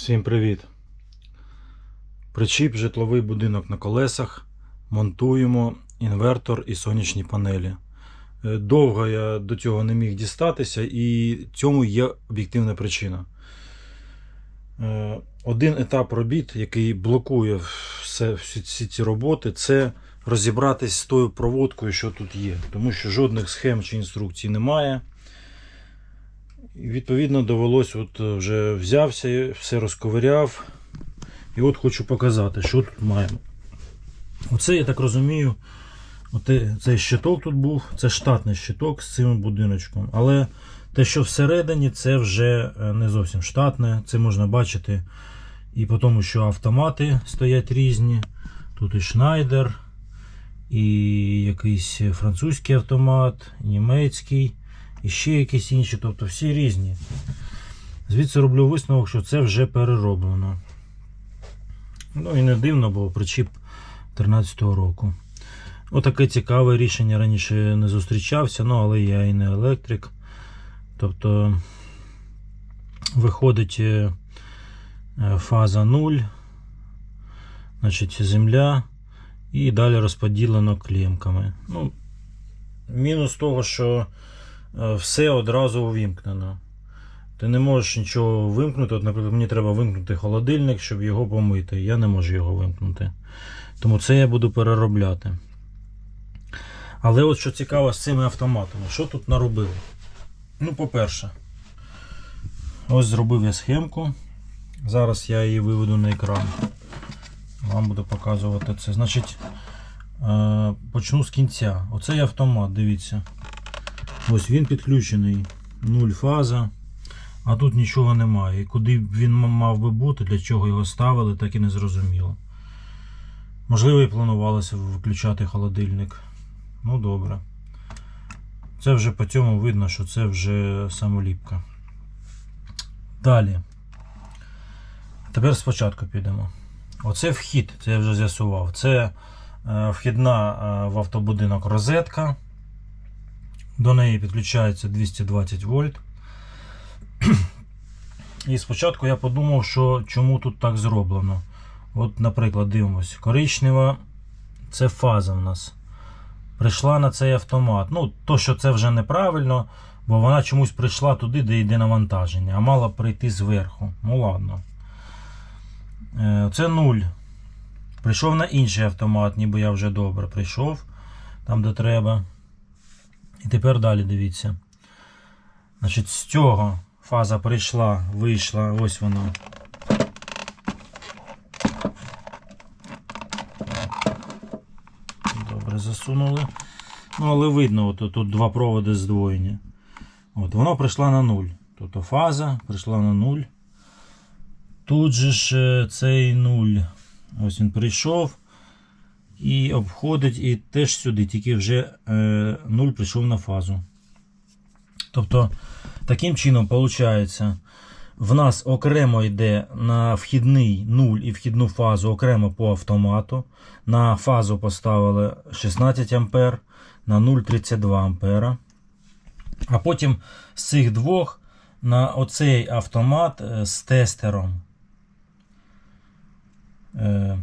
Всім привіт! Причіп житловий будинок на колесах. Монтуємо інвертор і сонячні панелі. Е, Довго я до цього не міг дістатися, і цьому є об'єктивна причина. Е, Один етап робіт, який блокує все, всі, ці роботи, це розібратись з тою проводкою, що тут є. Тому що жодних схем чи інструкцій немає. Відповідно довелось, от е, вже взявся, все розковиряв. І от хочу показати, що тут маємо. Оце, я так розумію, оте, цей щиток тут був, це штатний щиток з цим будиночком. Але те, що всередині, це вже е, не зовсім штатне. Це можна бачити і по тому, що автомати стоять різні. Тут і Шнайдер, і якийсь французький автомат, німецький і ще якісь інші, тобто всі різні. Звідси роблю висновок, що це вже перероблено. Ну і не дивно, бо причіп 13-го року. Отаке цікаве рішення раніше не зустрічався, ну але я і не електрик. Тобто виходить е, фаза 0, значить земля, і далі розподілено клемками. Ну, мінус того, що все одразу увімкнено. Ти не можеш нічого вимкнути. От, наприклад, мені треба вимкнути холодильник, щоб його помити. Я не можу його вимкнути. Тому це я буду переробляти. Але от що цікаво з цими автоматами, що тут наробили? Ну, по-перше, ось зробив я схемку. Зараз я її виведу на екран. Вам буду показувати це. Значить, е, почну з кінця. Оцей автомат, дивіться. Ось він підключений, нуль фаза, а тут нічого немає. Куди він мав би бути, для чого його ставили, так і не зрозуміло. Можливо, і планувалося виключати холодильник. Ну добре. Це вже по цьому видно, що це вже самоліпка. Далі. Тепер спочатку підемо. Оце вхід, це я вже з'ясував. Це е, вхідна е, в автобудинок розетка. До неї підключається 220 вольт. І спочатку я подумав, що чому тут так зроблено. От, наприклад, дивимось, коричнева це фаза в нас. Прийшла на цей автомат. Ну, то, що це вже неправильно, бо вона чомусь прийшла туди, де йде навантаження, а мала прийти зверху. Ну ладно. Е, Це 0. Прийшов на інший автомат, ніби я вже добре прийшов там, де треба. І тепер далі дивіться. Значить, з цього фаза прийшла, вийшла, ось вона. Добре, засунули. Ну, але видно, от тут два проводи здвоєні. От, воно прийшла на 0. Тобто фаза прийшла на 0. Тут же ж е, цей 0. Ось він прийшов і обходить і теж сюди, тільки вже е, 0 прийшов на фазу. Тобто, таким чином, виходить, в нас окремо йде на вхідний 0 і вхідну фазу окремо по автомату. На фазу поставили 16 А, на 0 32 А. А потім з цих двох на оцей автомат е, з тестером. Е,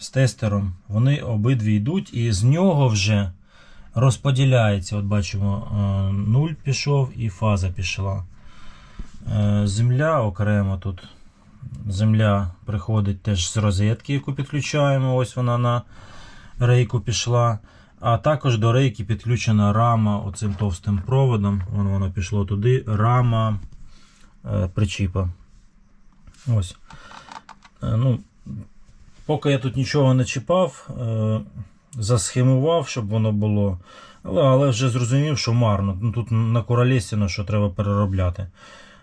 з тестером вони обидві йдуть, і з нього вже розподіляється. От бачимо, 0 пішов і фаза пішла. Е, Земля окремо тут. Земля приходить теж з розетки, яку підключаємо. Ось вона на рейку пішла. А також до рейки підключена рама оцим товстим проводом. Вон воно пішло туди. Рама е, причіпа. Ось. Е, ну, Поки я тут нічого не чіпав, е, засхемував, щоб воно було. Але, вже зрозумів, що марно. Ну, тут на королєстіно, що треба переробляти.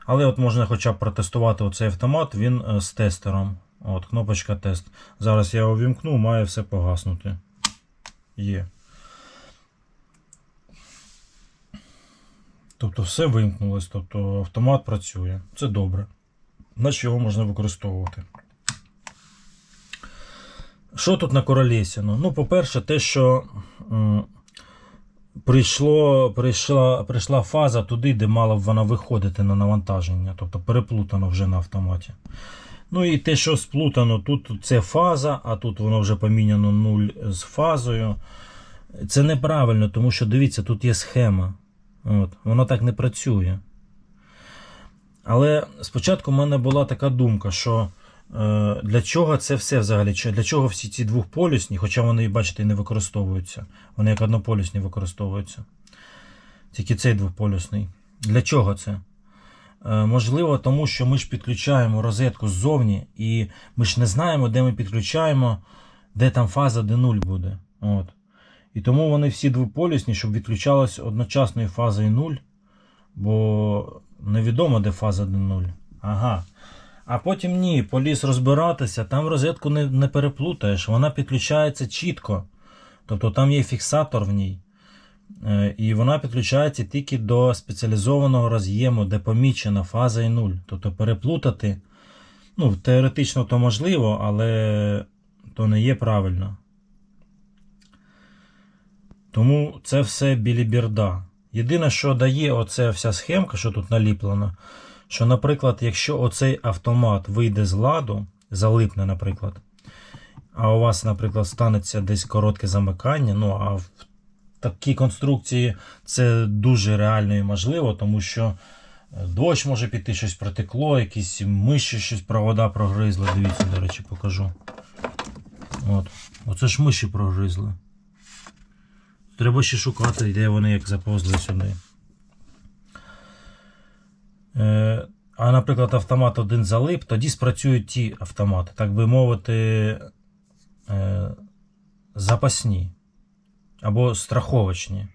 Але от можна хоча б протестувати оцей автомат, він е, з тестером. От, кнопочка тест. Зараз я його вімкну, має все погаснути. Є. Тобто все вимкнулось, тобто автомат працює. Це добре. Значить його можна використовувати. Що тут на королєсіну? Ну, по-перше, те, що прийшло, прийшла, прийшла фаза туди, де мала б вона виходити на навантаження, тобто переплутано вже на автоматі. Ну і те, що сплутано, тут це фаза, а тут воно вже поміняно 0 з фазою. Це неправильно, тому що дивіться, тут є схема. От, воно так не працює. Але спочатку в мене була така думка, що для чого це все взагалі? Для чого всі ці двохполюсні, хоча вони, бачите, не використовуються. Вони як однополюсні використовуються. Тільки цей двополюсний. Для чого це? Е, Можливо, тому що ми ж підключаємо розетку ззовні, і ми ж не знаємо, де ми підключаємо, де там фаза, де нуль буде. От. І тому вони всі двополюсні, щоб відключалось одночасною фазою 0, бо невідомо, де фаза, де 0. Ага. А потім ні, поліз розбиратися, там розетку не, не переплутаєш, вона підключається чітко. Тобто там є фіксатор в ній. Е, І вона підключається тільки до спеціалізованого роз'єму, де помічена фаза і 0. Тобто переплутати, ну, теоретично то можливо, але то не є правильно. Тому це все біліберда. Єдине, що дає оця вся схемка, що тут наліплена, що, наприклад, якщо оцей автомат вийде з ладу, залипне, наприклад, а у вас, наприклад, станеться десь коротке замикання, ну а в такій конструкції це дуже реально і можливо, тому що е, дощ може піти, щось протекло, якісь миші, щось провода прогризли. Дивіться, до речі, покажу. От. Оце ж миші прогризли. Треба ще шукати, де вони як заповзли сюди. Е, а, наприклад, автомат один залип, тоді спрацюють ті автомати, так би мовити, е, запасні або страховочні.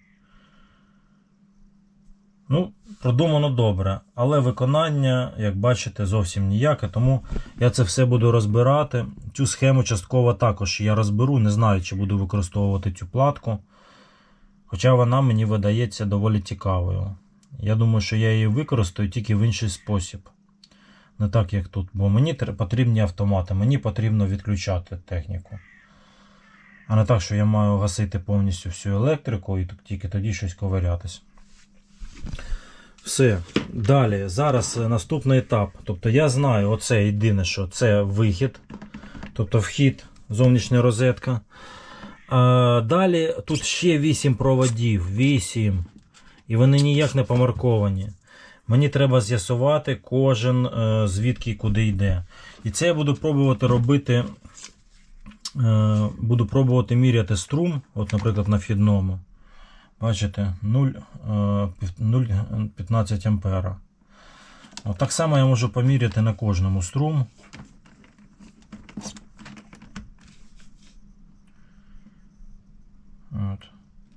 Ну, продумано добре, але виконання, як бачите, зовсім ніяке. Тому я це все буду розбирати. Цю схему частково також я розберу. Не знаю, чи буду використовувати цю платку. Хоча вона мені видається доволі цікавою. Я думаю, що я її використаю тільки в інший спосіб. Не так, як тут. Бо мені потрібні автомати, мені потрібно відключати техніку. А не так, що я маю гасити повністю всю електрику і тільки тоді щось ковирятись. Все. Далі. Зараз е, наступний етап. Тобто я знаю, оце єдине, що це вихід, тобто вхід, зовнішня розетка. А, далі тут ще 8 проводів. 8. І вони ніяк не помарковані. Мені треба з'ясувати кожен е, звідки і куди йде. І це я буду пробувати робити. Е, буду пробувати міряти струм, от, наприклад, на вхідному. Бачите, 0, е, 0,15 ампера. От так само я можу поміряти на кожному струм. От.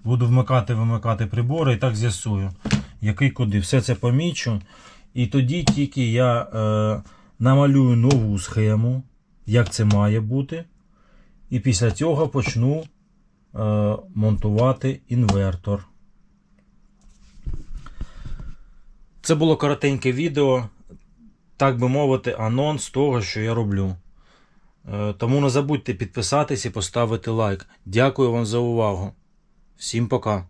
Буду вмикати, вимикати прибори і так з'ясую, який куди. Все це помічу. І тоді тільки я е, намалюю нову схему, як це має бути. І після цього почну е, монтувати інвертор. Це було коротеньке відео, так би мовити, анонс того, що я роблю. Е, Тому не забудьте підписатись і поставити лайк. Дякую вам за увагу. Всім пока.